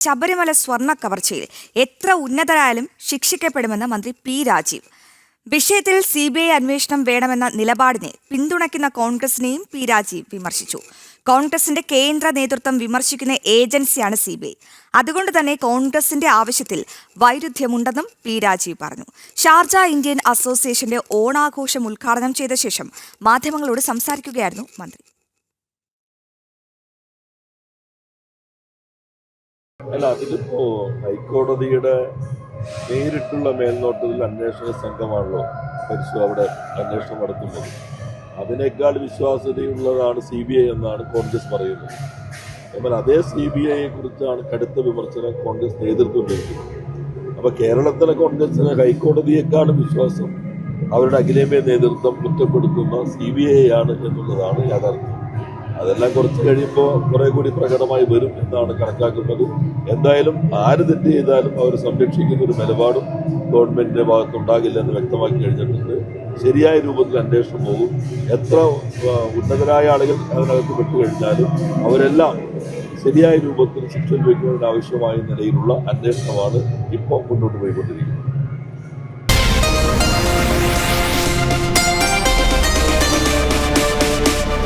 ശബരിമല സ്വർണ കവർച്ചയിൽ എത്ര ഉന്നതരായാലും ശിക്ഷിക്കപ്പെടുമെന്ന് മന്ത്രി പി രാജീവ്. വിഷയത്തിൽ സി ബി ഐ അന്വേഷണം വേണമെന്ന നിലപാടിനെ പിന്തുണയ്ക്കുന്ന കോൺഗ്രസിനെയും പി രാജീവ് വിമർശിച്ചു. കോൺഗ്രസിന്റെ കേന്ദ്ര നേതൃത്വം വിമർശിക്കുന്ന ഏജൻസിയാണ് സി ബി ഐ. അതുകൊണ്ട് തന്നെ കോൺഗ്രസിന്റെ ആവശ്യത്തിൽ വൈരുദ്ധ്യമുണ്ടെന്നും പി രാജീവ് പറഞ്ഞു. ഷാർജ ഇന്ത്യൻ അസോസിയേഷന്റെ ഓണാഘോഷം ഉദ്ഘാടനം ചെയ്ത ശേഷം മാധ്യമങ്ങളോട് സംസാരിക്കുകയായിരുന്നു മന്ത്രി. അല്ല അതിലിപ്പോ ഹൈക്കോടതിയുടെ നേരിട്ടുള്ള മേൽനോട്ടത്തിൽ അന്വേഷണ സംഘമാണല്ലോ പരിശോ അവിടെ അന്വേഷണം നടത്തുന്നത്. അതിനേക്കാൾ വിശ്വാസ്യതയുള്ളതാണ് സി ബി ഐ എന്നാണ് കോൺഗ്രസ് പറയുന്നത്. എന്നാൽ അതേ സി ബി ഐയെ കുറിച്ചാണ് കടുത്ത വിമർശനം കോൺഗ്രസ് നേതൃത്വം നൽകുന്നത് അപ്പൊ കേരളത്തിലെ കോൺഗ്രസിന് ഹൈക്കോടതിയെക്കാളും വിശ്വാസം അവരുടെ അഖിലേന്ത്യാ നേതൃത്വം കുറ്റപ്പെടുത്തുന്ന സി ബി ഐ ആണ് എന്നുള്ളതാണ് യാഥാർത്ഥ്യം. അതെല്ലാം കുറച്ച് കഴിയുമ്പോൾ കുറെ കൂടി പ്രകടമായി വരും എന്നാണ് കണക്കാക്കുന്നത്. എന്തായാലും ആര് തെറ്റ് ചെയ്താലും അവർ സംരക്ഷിക്കുന്ന ഒരു നിലപാടും ഗവൺമെന്റിന്റെ ഭാഗത്തുണ്ടാകില്ല എന്ന് വ്യക്തമാക്കി കഴിഞ്ഞിട്ടുണ്ട്. ശരിയായ രൂപത്തിൽ അന്വേഷണം പോകും. എത്ര ഉന്നതരായ ആളുകൾ അതിനകത്ത് പെട്ടുകഴിഞ്ഞാലും അവരെല്ലാം ശരിയായ രൂപത്തിൽ ശിക്ഷ ലഭിക്കുന്നതിന് ആവശ്യമായ നിലയിലുള്ള അന്വേഷണമാണ് ഇപ്പോൾ മുന്നോട്ട് പോയിക്കൊണ്ടിരിക്കുന്നത്.